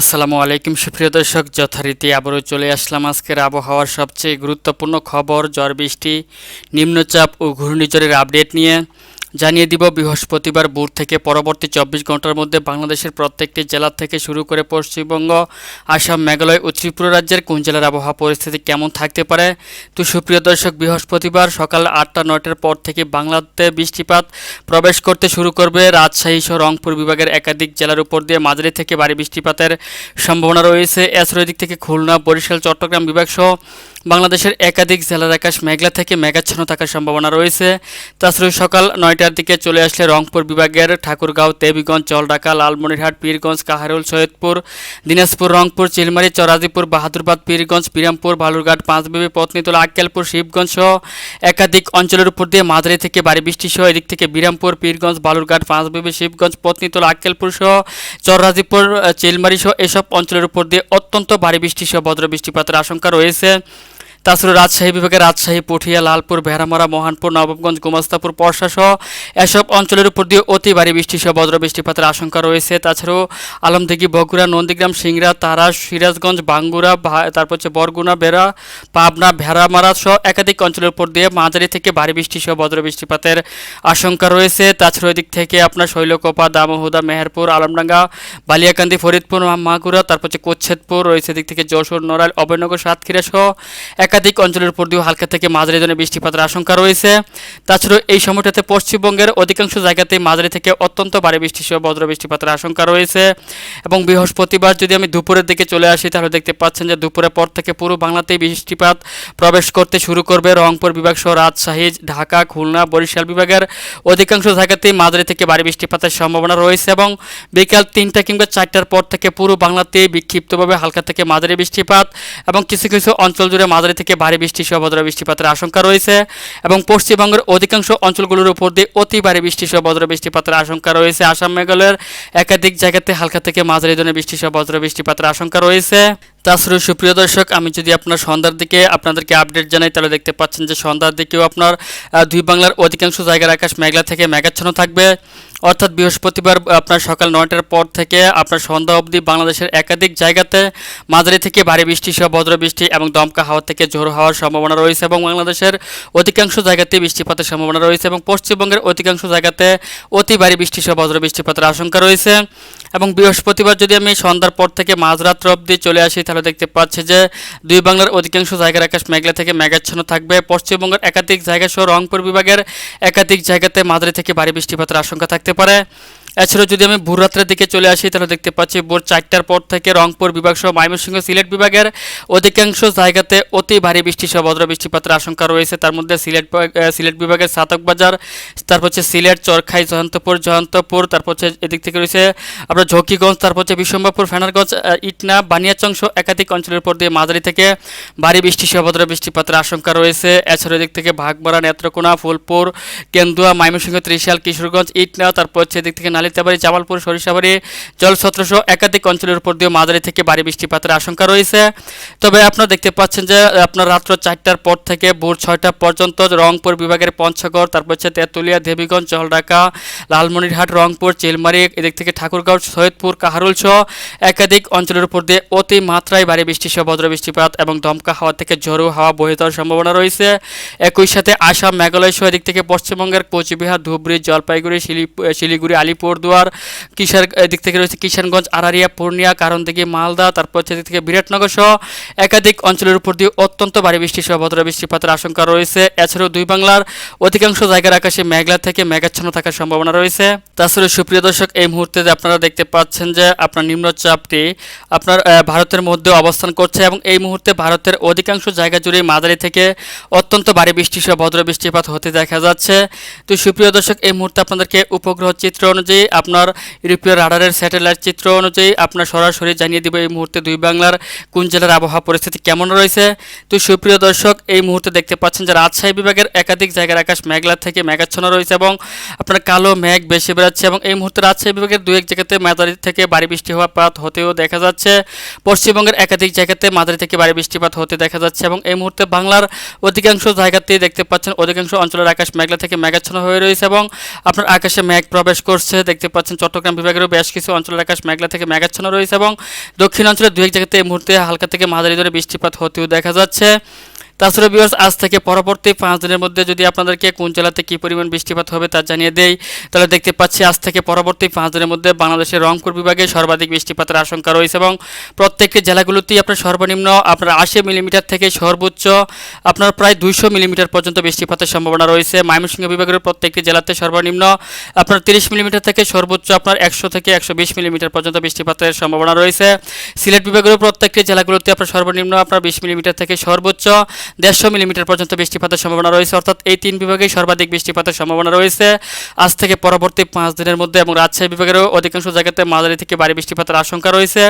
আসসালামু আলাইকুম, সুপ্রিয় দর্শক, যথারীতি আবারও চলে আসলাম আজকের আবহাওয়ার সবচেয়ে গুরুত্বপূর্ণ খবর, ঝড় বৃষ্টি, নিম্নচাপ ও ঘূর্ণিঝড়ের আপডেট নিয়ে। জানিয়ে দিব, বৃহস্পতিবার ভোর থেকে পরবর্তী চব্বিশ ঘণ্টার মধ্যে বাংলাদেশের প্রত্যেকটি জেলা থেকে শুরু করে পশ্চিমবঙ্গ, আসাম, মেঘালয় ও ত্রিপুরা রাজ্যের কোন জেলার আবহাওয়া পরিস্থিতি কেমন থাকতে পারে? তো সুপ্রিয় দর্শক, বৃহস্পতিবার সকাল আটটা নয়টার পর থেকে বাংলাতে বৃষ্টিপাত প্রবেশ করতে শুরু করবে রাজশাহী সহ রংপুর বিভাগের একাধিক জেলার উপর দিয়ে মাঝারি থেকে ভারী বৃষ্টিপাতের সম্ভাবনা রয়েছে। এছাড়া দিক থেকে খুলনা, বরিশাল, চট্টগ্রাম বিভাগ সহ বাংলাদেশের একাধিক জেলার আকাশ মেঘলা থেকে মেঘাচ্ছন্ন থাকার সম্ভাবনা রয়েছে। তাছাড়া সকাল নয়টার দিকে চলে আসলে রংপুর বিভাগের ঠাকুরগাঁও, দেবীগঞ্জ চলঢাকা লালমনিরহাট, পীরগঞ্জ, কাহারুল, সৈয়দপুর, দিনাজপুর, রংপুর, চিলমারি, চরাজিপুর, বাহাদুরবাদ, পীরগঞ্জ, বিরামপুর, বালুরঘাট, পাঁচবিবি, পত্নীতলা, আক্কেলপুর, শিবগঞ্জ সহ একাধিক অঞ্চলের উপর দিয়ে মাঝারি থেকে ভারী বৃষ্টি সহ এদিক থেকে বিরামপুর, পীরগঞ্জ, বালুরঘাট, পাঁচবিবি, শিবগঞ্জ, পত্নীতলা, আক্কেলপুর সহ চররাজিপুর চিলমারি সহ এসব অঞ্চলের উপর দিয়ে অত্যন্ত ভারী বৃষ্টি সহ বজ্র বৃষ্টিপাতের আশঙ্কা রয়েছে। তাছাড়া রাজশাহী বিভাগের রাজশাহী, পুঠিয়া, লালপুর ভেড়ামারা মোহনপুর, নবাবগঞ্জ, গোমাস্তাপুর, পরশা সহ এসব অঞ্চলের উপর দিয়ে অতি ভারী বৃষ্টি সহ বজ্র বৃষ্টিপাতের আশঙ্কা রয়েছে। তাছাড়াও আলমদিঘি, বগুড়া, নন্দীগ্রাম, সিংড়া, তারা, সিরাজগঞ্জ, বাঙ্গুরা তারপর হচ্ছে বরগুনা, বেড়া, পাবনা, ভেড়ামারা সহ একাধিক অঞ্চলের উপর দিয়ে মাঝারি থেকে ভারী বৃষ্টি সহ বজ্র বৃষ্টিপাতের আশঙ্কা রয়েছে। তাছাড়া ওই দিক থেকে আপনার শৈলকোপা, দামোহুদা, মেহেরপুর, আলমডাঙ্গা, বালিয়াকান্দি, ফরিদপুর মাগুরা, তারপর হচ্ছে কোচ্ছেদপুর, রয়েছে দিক থেকে যশোর, নড়াইল, অভয়নগর, সাতক্ষীরা সহ একাধিক অঞ্চলের উপর দিয়েও হালকা থেকে মাঝারি ধরনের বৃষ্টিপাতের আশঙ্কা রয়েছে। তাছাড়াও এই সময়টাতে পশ্চিমবঙ্গের অধিকাংশ জায়গাতেই মাঝারি থেকে অত্যন্ত ভারী বৃষ্টি সহ বজ্র বৃষ্টিপাতের আশঙ্কা রয়েছে। এবং বৃহস্পতিবার যদি আমি দুপুরের দিকে চলে আসি, তাহলে দেখতে পাচ্ছেন যে দুপুরের পর থেকে পুরো বাংলাতেই বৃষ্টিপাত প্রবেশ করতে শুরু করবে। রংপুর বিভাগ সহ রাজশাহী, ঢাকা, খুলনা, বরিশাল বিভাগের অধিকাংশ জায়গাতেই মাঝারি থেকে ভারী বৃষ্টিপাতের সম্ভাবনা রয়েছে এবং বিকাল তিনটা কিংবা চারটার পর থেকে পুরো বাংলাতেই বিক্ষিপ্তভাবে হালকা থেকে মাঝারি বৃষ্টিপাত এবং কিছু কিছু অঞ্চল জুড়ে মাঝারি ভারী বৃষ্টি সহ বজ্র বৃষ্টিপাতের আশঙ্কা রয়েছে এবং পশ্চিমবঙ্গের অধিকাংশ অঞ্চলগুলোর উপর দিয়ে অতি ভারী বৃষ্টি সহ বজ্র বৃষ্টিপাতের আশঙ্কা রয়েছে। আসাম, মেঘালয়ের একাধিক জায়গাতে হালকা থেকে মাঝারি ধরনের বৃষ্টি সহ বজ্র বৃষ্টিপাতের আশঙ্কা রয়েছে। তাছাড়াও সুপ্রিয় দর্শক, আমি যদি আপনার সন্ধ্যার দিকে আপনাদেরকে আপডেট জানাই, তাহলে দেখতে পাচ্ছেন যে সন্ধ্যার দিকেও আপনার দুই বাংলার অধিকাংশ জায়গার আকাশ মেঘলা থেকে মেঘাচ্ছন্ন থাকবে। অর্থাৎ বৃহস্পতিবার আপনার সকাল নয়টার পর থেকে আপনার সন্ধ্যা অবধি বাংলাদেশের একাধিক জায়গাতে মাঝারি থেকে ভারী বৃষ্টি সহ বজ্র বৃষ্টি এবং দমকা হাওয়া থেকে ঝোড়ো হওয়ার সম্ভাবনা রয়েছে এবং বাংলাদেশের অধিকাংশ জায়গাতে বৃষ্টিপাতের সম্ভাবনা রয়েছে এবং পশ্চিমবঙ্গের অধিকাংশ জায়গাতে অতি ভারী বৃষ্টি সহ বজ্র বৃষ্টিপাতের আশঙ্কা রয়েছে। এবং বৃহস্পতিবার যদি আমি সন্ধ্যার পর থেকে মাঝরাত্র অবধি চলে আসি, তাহলে দেখতে পাচ্ছি যে দুই বাংলার অধিকাংশ জায়গার আকাশ মেঘলা থেকে মেঘাচ্ছন্ন থাকবে। পশ্চিমবঙ্গের একাধিক জায়গা সহ রংপুর বিভাগের একাধিক জায়গাতে মাঝারি থেকে ভারী বৃষ্টিপাতের আশঙ্কা থাকতে পারে এছাড়াও যদি আমি ভোর রাত্রের দিকে চলে আসি, তাহলে দেখতে পাচ্ছি ভোর চারটার পর থেকে রংপুর বিভাগ সহ ময়মনসিংহ সিলেট বিভাগের অধিকাংশ জায়গাতে অতি ভারী বৃষ্টি সহ বজ্র বৃষ্টিপাতের আশঙ্কা রয়েছে। তার মধ্যে সিলেট সিলেট বিভাগের সাতক বাজার, তারপর হচ্ছে সিলেট, চরখাই, জয়ন্তপুর জয়ন্তপুর, তারপর হচ্ছে এদিক থেকে রয়েছে আপনার ঝকিগঞ্জ, তারপর হচ্ছে বিশ্বম্বরপুর, ফেনারগঞ্জ ইটনা, বানিয়াচং সহ একাধিক অঞ্চলের উপর দিয়ে মাঝারি থেকে ভারী বৃষ্টি সহ বজ্র বৃষ্টিপাতের আশঙ্কা রয়েছে। এছাড়াও এদিক থেকে ভাগবাড়া নেত্রকোনা, ফুলপুর, কেন্দুয়া, ময়মনসিংহ, ত্রিশাল, কিশোরগঞ্জ, ইটনা, তারপর হচ্ছে এদিক থেকে নালিতাবাড়ি জামালপুর, সরিষাবাড়ি জলছত্র সহ একাধিক অঞ্চলের উপর দিয়ে মাঝারি থেকে ভারী বৃষ্টিপাতের আশঙ্কা রয়েছে। তবে আপনারা দেখতে পাচ্ছেন যে, আপনার রাত্র চারটার পর থেকে ভোর ছয়টা পর্যন্ত রংপুর বিভাগের পঞ্চগড়, তারপর হচ্ছে তেঁতুলিয়া, দেবীগঞ্জ, জলঢাকা, লালমনিরহাট, রংপুর, চিলমারি, এদিক থেকে ঠাকুরগাঁও, সৈয়দপুর কাহারুল সহ একাধিক অঞ্চলের উপর দিয়ে অতি মাত্রায় ভারী বৃষ্টি সহ বজ্র বৃষ্টিপাত এবং দমকা হাওয়া থেকে ঝোড়ো হাওয়া যাওয়ার সম্ভাবনা রয়েছে। একই সাথে আসাম, মেঘালয় সহ এদিক থেকে পশ্চিমবঙ্গের কোচবিহার, ধুবড়ি, জলপাইগুড়ি, শিলি- শিলিগুড়ি আলিপুরদুয়ার কিশোর এদিক থেকে রয়েছে কিষানগঞ্জ আরারিয়া পূর্ণিয়া কারণদিঘি মালদা, তারপর হচ্ছে এদিক থেকে বিরাটনগর সহ একাধিক অঞ্চলের উপর দিয়ে অত্যন্ত ভারী বৃষ্টি সহ বজ্র বৃষ্টিপাতের আশঙ্কা রয়েছে। এছাড়াও দুই বাংলার অধিকাংশ জায়গার আকাশে মেঘলা থেকে মেঘাচ্ছন্ন থাকার সম্ভাবনা রয়েছে। তাছাড়া সুপ্রিয় দর্শক, এই মুহূর্তে আপনারা দেখতে পাচ্ছেন যে আপনার নিম্নচাপটি আপনার ভারতের মধ্যে অবস্থান করছে এবং এই মুহূর্তে ভারতের অধিকাংশ জায়গা জুড়ে মাঝারি থেকে অত্যন্ত ভারী বৃষ্টি সহ বজ্র বৃষ্টিপাত হতে দেখা যাচ্ছে। তো সুপ্রিয় দর্শক, এই মুহূর্তে আপনাদেরকে উপগ্রহ চিত্র অনুযায়ী আপনার ইউরোপীয় রাডারের স্যাটেলাইট চিত্র অনুযায়ী আপনার সরাসরি জানিয়ে দিব এই মুহূর্তে দুই বাংলার কোন জেলার আবহাওয়া পরিস্থিতি কেমন রয়েছে। তো সুপ্রিয় দর্শক, এই মুহূর্তে দেখতে পাচ্ছেন যে রাজশাহী বিভাগের একাধিক জায়গার আকাশ মেঘলা থেকে মেঘাচ্ছন্ন রয়েছে এবং আপনার কালো মেঘ বেশি বেড়াচ্ছে এবং এই মুহূর্তে রাজশাহী বিভাগের দু এক জায়গাতে মাঝারি থেকে ভারী পাত হতেও দেখা যাচ্ছে। পশ্চিমবঙ্গের একাধিক জায়গাতে মাঝারি থেকে ভারী বৃষ্টিপাত হতে দেখা যাচ্ছে এবং এই মুহূর্তে বাংলার অধিকাংশ জায়গাতেই দেখতে পাচ্ছেন অধিকাংশ অঞ্চলের আকাশ মেঘলা থেকে মেঘাচ্ছন্ন হয়ে রয়েছে এবং আপনার আকাশে মেঘ প্রবেশ করছে। দেখতে পাচ্ছেন চট্টগ্রাম বিভাগেরও বেশ কিছু অঞ্চলের আকাশ মেঘলা থেকে মেঘাচ্ছন্ন রয়েছে এবং দক্ষিণ অঞ্চলের দু এক জায়গাতে এই মুহূর্তে হালকা থেকে মাঝারি ধরে বৃষ্টিপাত হতেও দেখা যাচ্ছে। তাছাড়া বিয়ার্স আজ থেকে পরবর্তী পাঁচ দিনের মধ্যে যদি আপনাদেরকে কোন জেলাতে কী পরিমাণ বৃষ্টিপাত হবে তা জানিয়ে দেই। তাহলে দেখতে পাচ্ছি আজ থেকে পরবর্তী পাঁচ দিনের মধ্যে বাংলাদেশের রংপুর বিভাগে সর্বাধিক বৃষ্টিপাতের আশঙ্কা রয়েছে এবং প্রত্যেকটি জেলাগুলোতেই আপনার সর্বনিম্ন আপনার আশি মিলিমিটার থেকে সর্বোচ্চ আপনার প্রায় দুইশো মিলিমিটার পর্যন্ত বৃষ্টিপাতের সম্ভাবনা রয়েছে। ময়মনসিংহ বিভাগের প্রত্যেকটি জেলাতে সর্বনিম্ন আপনার তিরিশ মিলিমিটার থেকে সর্বোচ্চ আপনার একশো থেকে একশো বিশ মিলিমিটার পর্যন্ত বৃষ্টিপাতের সম্ভাবনা রয়েছে। সিলেট বিভাগের প্রত্যেকটি জেলাগুলোতে আপনার সর্বনিম্ন আপনার বিশ মিলিমিটার থেকে সর্বোচ্চ দেড়শো মিলিমিটার পর্যন্ত বৃষ্টিপাতের সম্ভাবনা রয়েছে। অর্থাৎ এই তিন বিভাগেই সর্বাধিক বৃষ্টিপাতের সম্ভাবনা রয়েছে। আজ থেকে পরবর্তী পাঁচ দিনের মধ্যে এবং রাজশাহী বিভাগেরও অধিকাংশ জায়গাতে মাঝারি থেকে ভারী বৃষ্টিপাতের আশঙ্কা রয়েছে।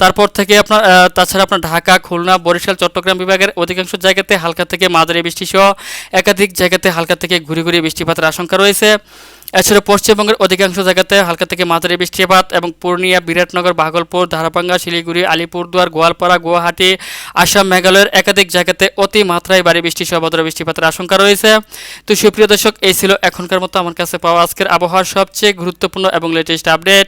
তারপর থেকে আপনার তাছাড়া আপনার ঢাকা, খুলনা, বরিশাল, চট্টগ্রাম বিভাগের অধিকাংশ জায়গাতে হালকা থেকে মাঝারি বৃষ্টি সহ একাধিক জায়গাতে হালকা থেকে ঘুরে ঘুরে বৃষ্টিপাতের আশঙ্কা রয়েছে। এছাড়া পশ্চিমবঙ্গের অধিকাংশ জায়গাতে হালকা থেকে মাঝারি বৃষ্টিপাত এবং পূর্ণিয়া, বিরাটনগর, ভাগলপুর ধারাপাঙ্গা শিলিগুড়ি, আলিপুরদুয়ার, গোয়ালপাড়া, গুয়াহাটি, আসাম, মেঘালয়ের একাধিক জায়গাতে অতি মাত্রায় ভারী বৃষ্টি ভদ্র বৃষ্টিপাতের আশঙ্কা রয়েছে। তো সুপ্রিয় দর্শক, এই ছিল এখনকার মতো আমার কাছে পাওয়া আজকের আবহাওয়ার সবচেয়ে গুরুত্বপূর্ণ এবং লেটেস্ট আপডেট